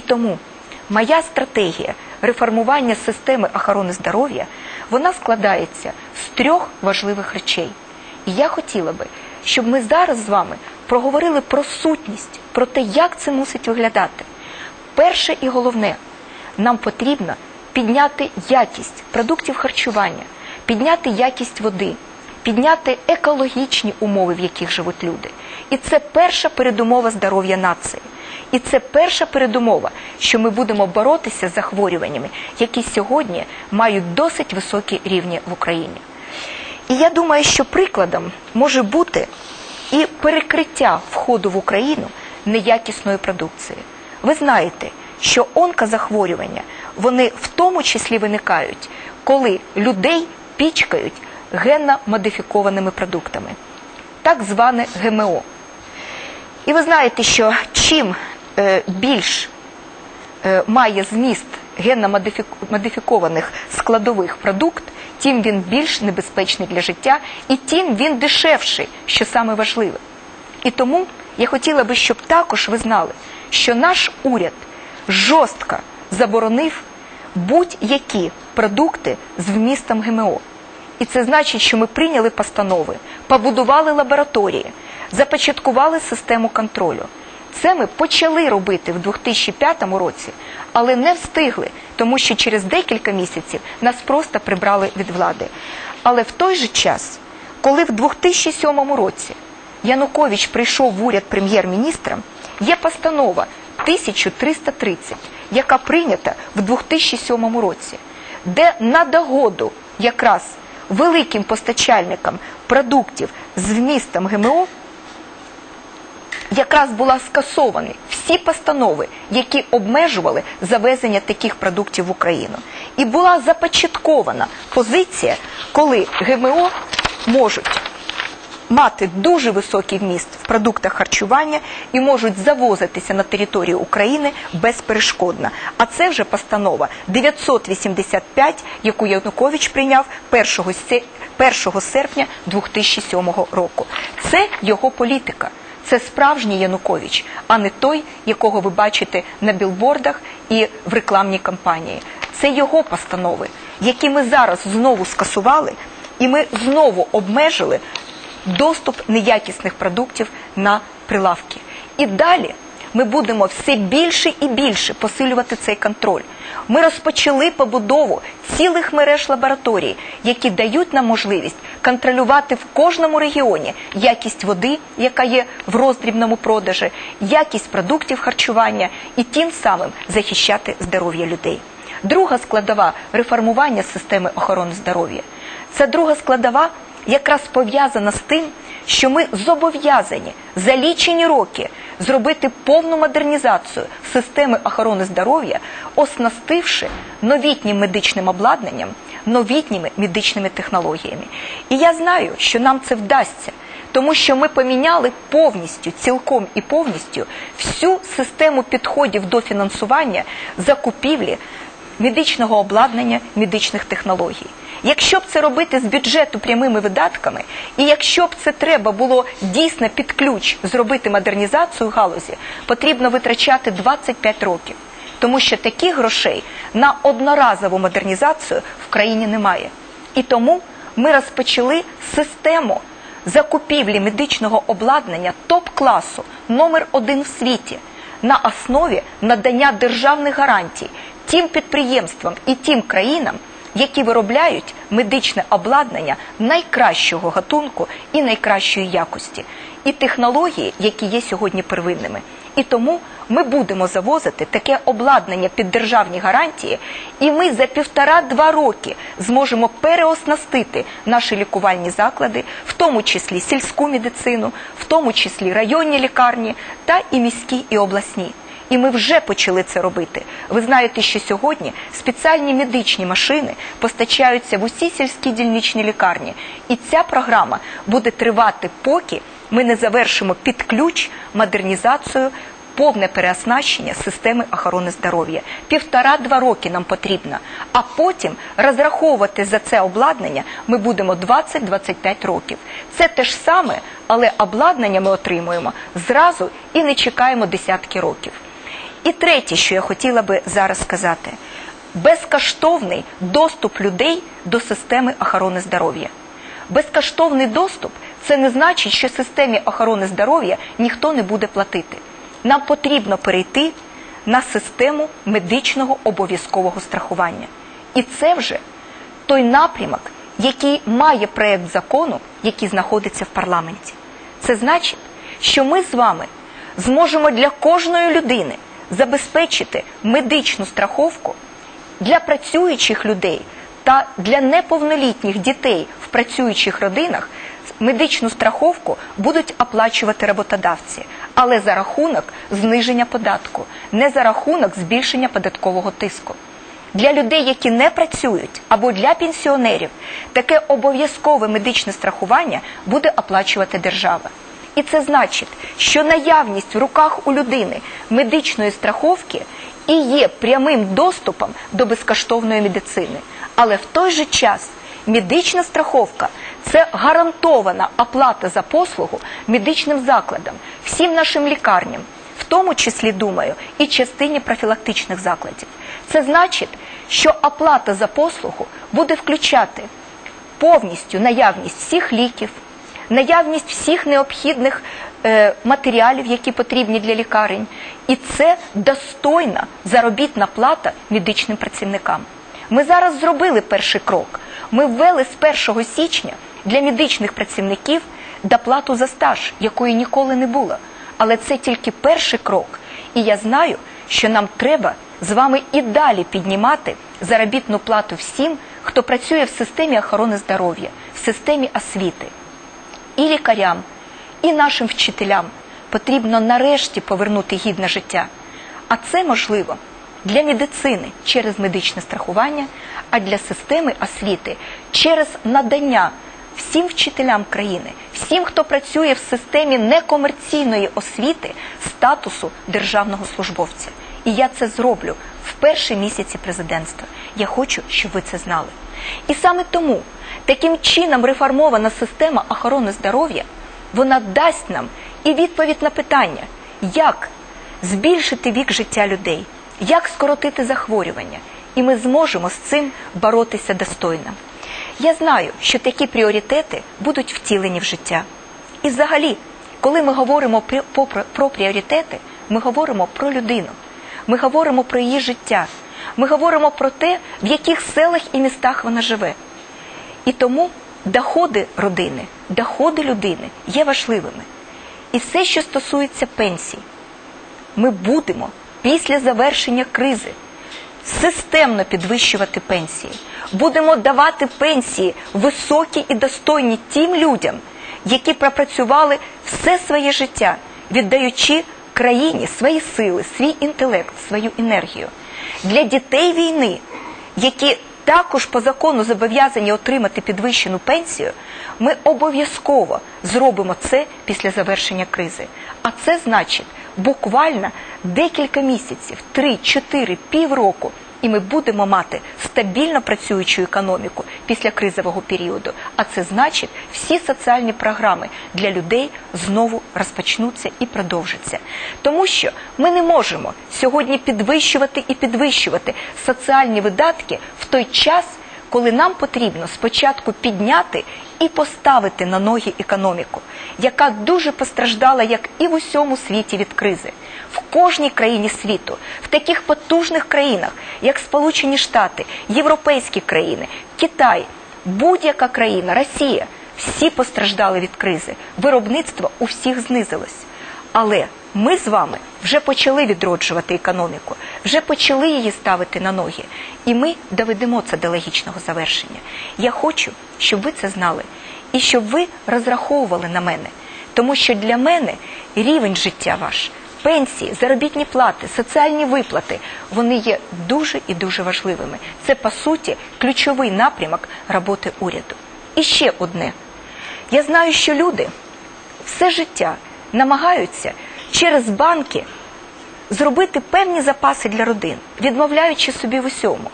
І тому моя стратегія реформування системи охорони здоров'я вона складається з трьох важливих речей. І я хотіла би, щоб ми зараз з вами проговорили про сутність, про те, як це мусить виглядати. Перше і головне, нам потрібно підняти якість продуктів харчування, підняти якість води, підняти екологічні умови, в яких живуть люди. І це перша передумова здоров'я нації. І це перша передумова, що ми будемо боротися з захворюваннями, які сьогодні мають досить високі рівні в Україні. І я думаю, що прикладом може бути і перекриття входу в Україну неякісної продукції. Ви знаєте, що онкозахворювання вони в тому числі виникають, коли людей пічкають генно модифікованими продуктами, так зване ГМО. І ви знаєте, що чим більш е, має зміст генно модифікованих складових продукт, тим він більш небезпечний для життя і тим він дешевший, що саме важливе. І тому я хотіла би, щоб також ви знали, що наш уряд жорстко заборонив будь-які продукти з вмістом ГМО. І це значить, що ми прийняли постанови, побудували лабораторії, започаткували систему контролю. Це ми почали робити в 2005 році, але не встигли, тому що через декілька місяців нас просто прибрали від влади. Але в той же час, коли в 2007 році Янукович прийшов в уряд прем'єр-міністром, є постанова 1330, яка прийнята в 2007 році, де на догоду якраз великим постачальникам продуктів з вмістом ГМО якраз була скасовані всі постанови, які обмежували завезення таких продуктів в Україну. І була започаткована позиція, коли ГМО можуть мати дуже високий вміст в продуктах харчування і можуть завозитися на територію України безперешкодно. А це вже постанова 985, яку Янукович прийняв 1 серпня 2007 року. Це його політика. Це справжній Янукович, а не той, якого ви бачите на білбордах і в рекламній кампанії. Це його постанови, які ми зараз знову скасували, і ми знову обмежили доступ неякісних продуктів на прилавки. І далі ми будемо все більше і більше посилювати цей контроль. Ми розпочали побудову цілих мереж лабораторій, які дають нам можливість контролювати в кожному регіоні якість води, яка є в роздрібному продажі, якість продуктів харчування і тим самим захищати здоров'я людей. Друга складова реформування системи охорони здоров'я. Це друга складова якраз пов'язана з тим, що ми зобов'язані за лічені роки зробити повну модернізацію системи охорони здоров'я, оснастивши новітнім медичним обладнанням, новітніми медичними технологіями. І я знаю, що нам це вдасться. Тому що ми поміняли повністю, цілком і повністю всю систему підходів до фінансування закупівлі медичного обладнання, медичних технологій. Якщо б це робити з бюджету прямими видатками, і якщо б це треба було дійсно під ключ зробити модернізацію галузі, потрібно витрачати 25 років, тому що таких грошей на одноразову модернізацію в країні немає. І тому ми розпочали систему закупівлі медичного обладнання топ-класу номер один в світі на основі надання державних гарантій тим підприємствам і тим країнам які виробляють медичне обладнання найкращого гатунку і найкращої якості, і технології, які є сьогодні первинними. І тому ми будемо завозити таке обладнання під державні гарантії, і ми за півтора-два роки зможемо переоснастити наші лікувальні заклади, в тому числі сільську медицину, в тому числі районні лікарні та і міські і обласні. І ми вже почали це робити. Ви знаєте, що сьогодні спеціальні медичні машини постачаються в усі сільські дільничні лікарні, і ця програма буде тривати, поки ми не завершимо під ключ модернізацію. Повне переоснащення системи охорони здоров'я. Півтора-два роки нам потрібно, а потім розраховувати за це обладнання ми будемо 20-25 років. Це те ж саме, але обладнання ми отримуємо зразу і не чекаємо десятки років. І третє, що я хотіла би зараз сказати: безкоштовний доступ людей до системи охорони здоров'я. Безкоштовний доступ це не значить, що системі охорони здоров'я ніхто не буде платити. Нам потрібно перейти на систему медичного обов'язкового страхування. І це вже той напрямок, який має проєкт закону, який знаходиться в парламенті. Це значить, що ми з вами зможемо для кожної людини забезпечити медичну страховку для працюючих людей та для неповнолітніх дітей в працюючих родинах медичну страховку будуть оплачувати роботодавці, але за рахунок зниження податку, не за рахунок збільшення податкового тиску. Для людей, які не працюють, або для пенсіонерів, таке обов'язкове медичне страхування буде оплачувати держава. І це значить, що наявність в руках у людини медичної страховки і є прямим доступом до безкоштовної медицини. Але в той же час медична страховка це гарантована оплата за послугу медичним закладам, всім нашим лікарням, в тому числі, думаю, і частині профілактичних закладів. Це значить, що оплата за послугу буде включати повністю наявність всіх ліків, наявність всіх необхідних е, матеріалів, які потрібні для лікарень, і це достойна заробітна плата медичним працівникам. Ми зараз зробили перший крок. Ми ввели з 1 січня для медичних працівників доплату за стаж, якої ніколи не було. Але це тільки перший крок. І я знаю, що нам треба з вами і далі піднімати заробітну плату всім, хто працює в системі охорони здоров'я, в системі освіти. І лікарям, і нашим вчителям потрібно нарешті повернути гідне життя. А це можливо для медицини через медичне страхування, а для системи освіти через надання всім вчителям країни, всім, хто працює в системі некомерційної освіти, статусу державного службовця. І я це зроблю в перші місяці президентства. Я хочу, щоб ви це знали. І саме тому таким чином реформована система охорони здоров'я вона дасть нам і відповідь на питання, як збільшити вік життя людей, як скоротити захворювання, і ми зможемо з цим боротися достойно. Я знаю, що такі пріоритети будуть втілені в життя. І взагалі, коли ми говоримо про, пріоритети, ми говоримо про людину, ми говоримо про її життя, ми говоримо про те, в яких селах і містах вона живе. І тому доходи родини, доходи людини є важливими. І все, що стосується пенсій, ми будемо після завершення кризи системно підвищувати пенсії. Будемо давати пенсії високі і достойні тим людям, які пропрацювали все своє життя, віддаючи країні свої сили, свій інтелект, свою енергію. Для дітей війни, які також по закону зобов'язані отримати підвищену пенсію, ми обов'язково зробимо це після завершення кризи. А це значить буквально декілька місяців, 3-4, півроку, і ми будемо мати стабільно працюючу економіку після кризового періоду. А це значить, всі соціальні програми для людей знову розпочнуться і продовжаться. Тому що ми не можемо сьогодні підвищувати і підвищувати соціальні видатки в той час коли нам потрібно спочатку підняти і поставити на ноги економіку, яка дуже постраждала, як і в усьому світі від кризи, в кожній країні світу, в таких потужних країнах, як Сполучені Штати, Європейські країни, Китай, будь-яка країна, Росія, всі постраждали від кризи. Виробництво у всіх знизилось. Але ми з вами вже почали відроджувати економіку, вже почали її ставити на ноги, і ми доведемо це до логічного завершення. Я хочу, щоб ви це знали, і щоб ви розраховували на мене, тому що для мене рівень життя ваш. Пенсії, заробітні плати, соціальні виплати вони є дуже і дуже важливими. Це по суті ключовий напрямок роботи уряду. І ще одне: я знаю, що люди все життя намагаються через банки зробити певні запаси для родин, відмовляючи собі в усьому.